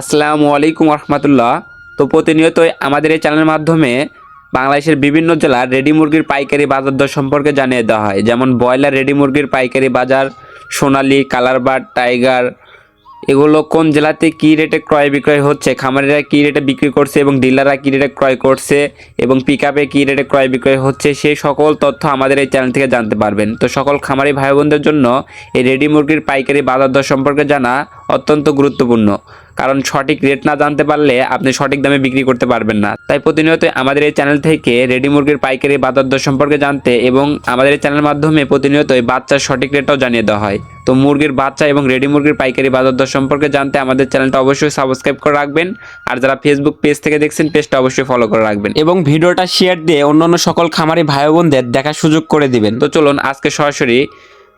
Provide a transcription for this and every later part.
আসসালামু আলাইকুম রহমতুল্লাহ। তো প্রতিনিয়তই আমাদের এই চ্যানেলের মাধ্যমে বাংলাদেশের বিভিন্ন জেলার রেডি মুরগির পাইকারি বাজার দর সম্পর্কে জানিয়ে দেওয়া হয়। যেমন ব্রয়লার রেডি মুরগির পাইকারি বাজার, সোনালি কালারবার্ড টাইগার, এগুলো কোন জেলাতে কী রেটে ক্রয় বিক্রয় হচ্ছে, খামারিরা কী রেটে বিক্রি করছে এবং ডিলাররা কী রেটে ক্রয় করছে এবং পিক আপে কী রেটে ক্রয় বিক্রয় হচ্ছে, সেই সকল তথ্য আমাদের এই চ্যানেল থেকে জানতে পারবেন। তো সকল খামারি ভাই বোনদের জন্য এই রেডি মুরগির পাইকারি বাজার দর সম্পর্কে জানা অত্যন্ত গুরুত্বপূর্ণ। কারণ সঠিক রেট না জানতে পারলে আপনি সঠিক দামে বিক্রি করতে পারবেন না। তাই প্রতিনিয়ত আমাদের এই চ্যানেল থেকে রেডি মুরগির পাইকারি বাজার দর সম্পর্কে জানতে এবং আমাদের এই চ্যানেলের মাধ্যমে প্রতিনিয়তই বাচ্চার সঠিক রেটটাও জানিয়ে দেওয়া হয়। তো মুরগির বাচ্চা এবং রেডি মুরগির পাইকারি বাজার দর সম্পর্কে জানতে আমাদের চ্যানেলটা অবশ্যই সাবস্ক্রাইব করে রাখবেন। আর যারা ফেসবুক পেজ থেকে দেখছেন পেজটা অবশ্যই ফলো করে রাখবেন। এবং ভিডিওটা শেয়ার দিয়ে অন্যান্য সকল খামারি ভাই বোনদের দেখার সুযোগ করে দিবেন। তো চলুন আজকে সরাসরি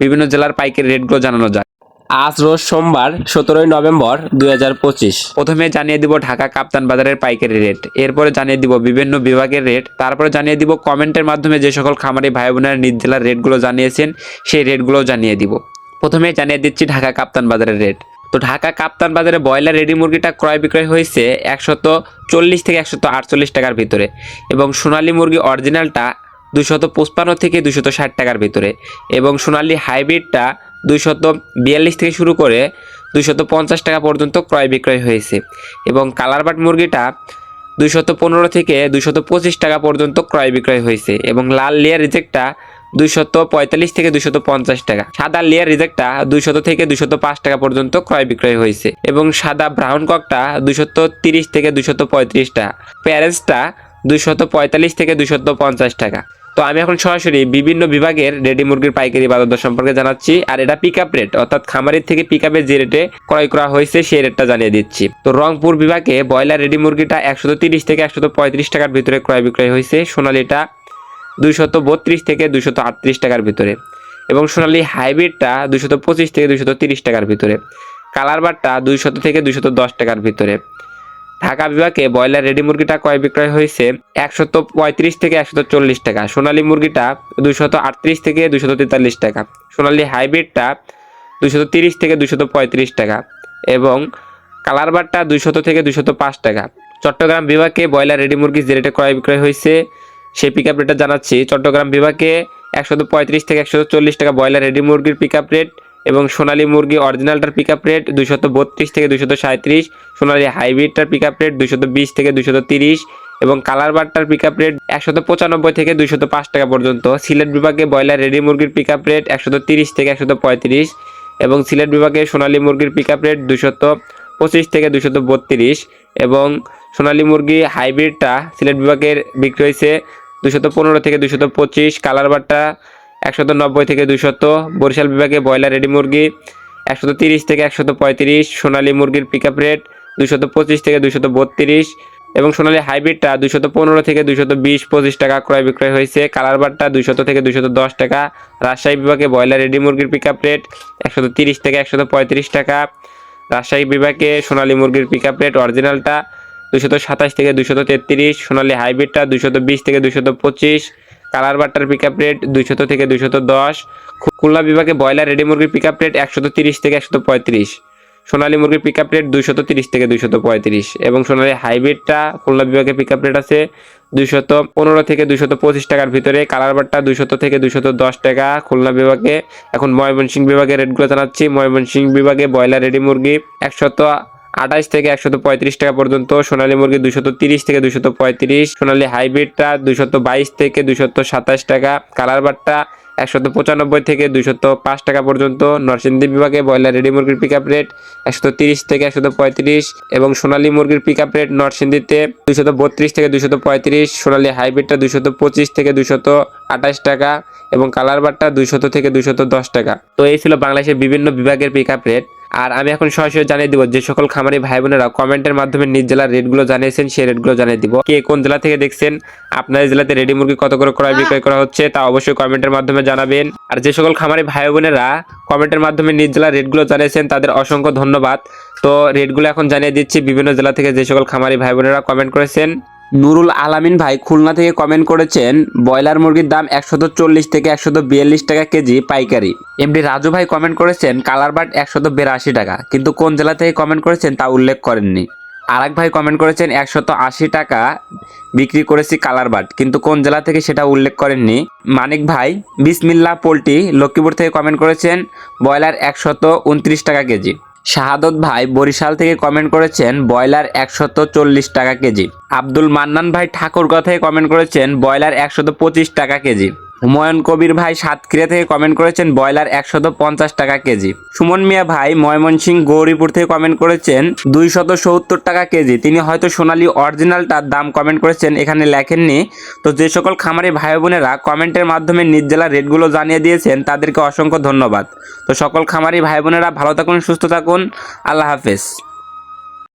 বিভিন্ন জেলার পাইকারি রেটগুলো জানানো যায় আজ রোজ সোমবার, সতেরোই নভেম্বর দুই হাজার পঁচিশ। প্রথমে জানিয়ে দিব ঢাকা কাপ্তান বাজারের পাইকারি রেট, এরপরে জানিয়ে দিব বিভিন্ন বিভাগের রেট, তারপরে জানিয়ে দিব কমেন্টের মাধ্যমে যে সকল খামারি ভাই বোনেরা নিজ জেলার রেটগুলো জানিয়েছেন, সেই রেটগুলো জানিয়ে দিব। প্রথমে জানিয়ে দিচ্ছি ঢাকা কাপ্তান বাজারের রেট। তো ঢাকা কাপ্তান বাজারে ব্রয়লার রেডি মুরগিটা ক্রয় বিক্রয় হয়েছে একশত চল্লিশ থেকে একশত আটচল্লিশ টাকার ভিতরে এবং সোনালী মুরগি অরিজিনালটা দুশত পঁচপান্ন থেকে দুশত ষাট টাকার ভিতরে এবং সোনালী হাইব্রিডটা দুইশত বিয়াল্লিশ থেকে শুরু করে দুইশত পঞ্চাশ টাকা পর্যন্ত ক্রয় বিক্রয় হয়েছে এবং কালারবাট মুরগিটা দুইশত পনেরো থেকে দুইশত পঁচিশ টাকা পর্যন্ত ক্রয় বিক্রয় হয়েছে এবং লাল লেয়ার রিজেক্টটা দুইশত পঁয়তাল্লিশ থেকে দুইশত পঞ্চাশ টাকা, সাদা লেয়ার রিজেক্টটা দুইশত থেকে দুইশত পাঁচ টাকা পর্যন্ত ক্রয় বিক্রয় হয়েছে এবং সাদা ব্রাউন ককটা দুইশত তিরিশ থেকে দুইশত পঁয়ত্রিশ টাকা প্যারেন্সটা দুইশত পঁয়তাল্লিশ থেকে দুইশত পঞ্চাশ টাকা। তো আমি এখন সরাসরি বিভিন্ন বিভাগের রেডি মুরগির পাইকারি বাজার দর সম্পর্কে জানাচ্ছি, আর এটা পিক আপ রেট অর্থাৎ খামারের থেকে পিক আপের যে রেটে ক্রয় করা হয়েছে সেই রেটটা জানিয়ে দিচ্ছি। তো রংপুর বিভাগে ব্রয়লার রেডি মুরগিটা একশত তিরিশ থেকে একশত পঁয়ত্রিশ টাকার ভিতরে ক্রয় বিক্রয় হয়েছে, সোনালিটা দুইশত বত্রিশ থেকে দুইশত আটত্রিশ টাকার ভিতরে এবং সোনালি হাইব্রিডটা দুইশত পঁচিশ থেকে দুইশত তিরিশ টাকার ভিতরে। কালার কালারবারটা দুইশত থেকে দুইশত দশ টাকার ভিতরে। ঢাকা বিভাগে ব্রয়লার রেডি মুরগিটা ক্রয় বিক্রয় হয়েছে একশত পঁয়ত্রিশ থেকে একশত চল্লিশ টাকা। সোনালী মুরগিটা দুশত আটত্রিশ থেকে দুইশত তেতাল্লিশ টাকা। সোনালী হাইব্রিডটা দুশত তিরিশ থেকে দুশত পঁয়ত্রিশ টাকা এবং কালারবারটা দুইশত থেকে দুশত পাঁচ টাকা। চট্টগ্রাম বিভাগে ব্রয়লার রেডি মুরগি যে রেটে ক্রয় বিক্রয় হয়েছে, সেই পিক আপ রেটটা জানাচ্ছি। চট্টগ্রাম বিভাগে একশত পঁয়ত্রিশ থেকে একশত চল্লিশ টাকা ব্রয়লার রেডি মুরগির পিক আপ রেট এবং সোনালী মুরগি অরিজিনালটার পিক আপ রেট দুইশত বত্রিশ থেকে দুইশত সাঁত্রিশ সোনালী হাইব্রিডটার পিক আপ রেট দুইশত বিশ থেকে দুইশত তিরিশ এবং কালার বারটার পিক আপ রেট একশত পঁচানব্বই থেকে দুইশত পাঁচ টাকা পর্যন্ত। সিলেট বিভাগে ব্রয়লার রেডি মুরগির পিক আপ রেট একশত তিরিশ থেকে একশত পঁয়ত্রিশ এবং সিলেট বিভাগে সোনালী মুরগির পিক আপ রেট দুশত পঁচিশ থেকে দুশত বত্রিশ এবং সোনালী মুরগি হাইব্রিডটা সিলেট বিভাগের বিক্রি হয়েছে দুশত পনেরো থেকে দুশত পঁচিশ কালার বারটা একশত নব্বই থেকে দুশত বরিশাল বিভাগে ব্রয়লার, রেডি মুরগি একশত তিরিশ থেকে একশত পঁয়ত্রিশ, সোনালী মুরগির পিক আপ রেট দুশত পঁচিশ থেকে দুশত বত্রিশ এবং সোনালী হাইব্রিডটা দুশত পনেরো থেকে দুশত বিশ, পঁচিশ টাকা ক্রয় বিক্রয় হয়েছে। কালার বারটা দুশত থেকে দুশত দশ টাকা। রাজশাহী বিভাগে ব্রয়লার, রেডি মুরগির পিক আপ রেট একশত তিরিশ থেকে একশত পঁয়ত্রিশ টাকা। রাজশাহী বিভাগে সোনালী মুরগির পিক আপ রেট অরিজিনালটা দুশত সাতাশ থেকে দুশত তেত্রিশ, সোনালী হাইব্রিডটা দুশত বিশ থেকে দুশত পঁচিশ কালার বাট্টার পিক আপ রেট দুইশত থেকে দুইশত দশ। খুলনা বিভাগে ব্রয়লার রেডি মুরগির পিক আপ রেট একশত তিরিশ থেকে একশত পঁয়ত্রিশ। সোনালী মুরগির পিক আপ রেট দুইশত তিরিশ থেকে দুইশত পঁয়ত্রিশ। এবং সোনালী হাইব্রিডটা খুলনা বিভাগে পিক আপ রেট আছে দুইশত পনেরো থেকে দুইশত পঁচিশ টাকার ভিতরে। কালার বাট্টা দুইশত থেকে দুইশত দশ টাকা। খুলনা বিভাগে, এখন ময়মনসিংহ বিভাগে রেটগুলো জানাচ্ছি। ময়মনসিংহ বিভাগে ব্রয়লার রেডি মুরগি একশত আঠাশ থেকে একশত পঁয়ত্রিশ টাকা পর্যন্ত, সোনালী মুরগি দুশত তিরিশ থেকে দুশত পঁয়ত্রিশ, সোনালী হাইব্রিডটা দুশত বাইশ থেকে দুশত সাতাশ টাকা, কালার বারটা একশত পঁচানব্বই থেকে দুশত পাঁচ টাকা পর্যন্ত, নরসিংদী বিভাগে ব্রয়লার রেডি মুরগির পিক আপ রেট একশত তিরিশ থেকে একশত পঁয়ত্রিশ এবং সোনালী মুরগির পিক আপ রেট নরসিংদীতে দুশত বত্রিশ থেকে দুশত পঁয়ত্রিশ, সোনালী হাইব্রিডটা দুশত পঁচিশ থেকে দুশত আঠাশ টাকা এবং কালার বারটা দুইশত থেকে দুশত দশ টাকা। তো এই ছিল বাংলাদেশের বিভিন্ন বিভাগের পিক আপ রেট আর আমি এখন সরাসরি জানিয়ে দিব যে সকল খামারি ভাই বোনেরা কমেন্টের মাধ্যমে নিজ জেলার রেটগুলো জানিয়েছেন, সেই রেটগুলো জানিয়ে দিব। কে কোন জেলা থেকে দেখছেন, আপনার জেলাতে রেডি মুরগি কত করে ক্রয় বিক্রয় করা হচ্ছে তা অবশ্যই কমেন্টের মাধ্যমে জানাবেন। আর যে সকল খামারি ভাই বোনেরা কমেন্টের মাধ্যমে নিজ জেলার রেটগুলো জানিয়েছেন, তাদের অসংখ্য ধন্যবাদ। তো রেটগুলো এখন জানিয়ে দিচ্ছি, বিভিন্ন জেলা থেকে যে সকল খামারি ভাই বোনেরা কমেন্ট করেছেন। নুরুল আলামিন ভাই খুলনা থেকে কমেন্ট করেছেন, ব্রয়লার মুরগির দাম একশত চল্লিশ থেকে একশত বিয়াল্লিশ টাকা কেজি পাইকারি। এমডি রাজু ভাই কমেন্ট করেছেন, কালার বাট একশত বিরাশি টাকা। কিন্তু কোন জেলা থেকে কমেন্ট করেছেন তা উল্লেখ করেননি। আরেক ভাই কমেন্ট করেছেন, একশত আশি টাকা বিক্রি করেছি কালার বাট, কিন্তু কোন জেলা থেকে সেটা উল্লেখ করেননি। মানিক ভাই বিসমিল্লা পোলট্রি, লক্ষ্মীপুর থেকে কমেন্ট করেছেন, ব্রয়লার একশত উনত্রিশ টাকা কেজি। শাহাদত ভাই বরিশাল থেকে কমেন্ট করেছেন, ব্রয়লার একশত চল্লিশ টাকা কেজি। আব্দুল মান্নান ভাই ঠাকুর থেকে কমেন্ট করেছেন, ব্রয়লার একশত পঁচিশ টাকা কেজি। হুমায়ুন কবির ভাই সাতক্ষীরা থেকে কমেন্ট করেছেন, ব্রয়লার একশত পঞ্চাশ টাকা কেজি। সুমন মিয়া ভাই ময়মনসিংহ গৌরীপুর থেকে কমেন্ট করেছেন, দুইশত সত্তর টাকা কেজি। তিনি হয়তো সোনালী অরিজিনালটার দাম কমেন্ট করেছেন, এখানে লেখেননি। তো যে সকল খামারি ভাই বোনেরা কমেন্টের মাধ্যমে নিজ জেলার রেটগুলো জানিয়ে দিয়েছেন, তাদেরকে অসংখ্য ধন্যবাদ। তো সকল খামারি ভাই বোনেরা ভালো থাকুন, সুস্থ থাকুন। আল্লাহ হাফেজ।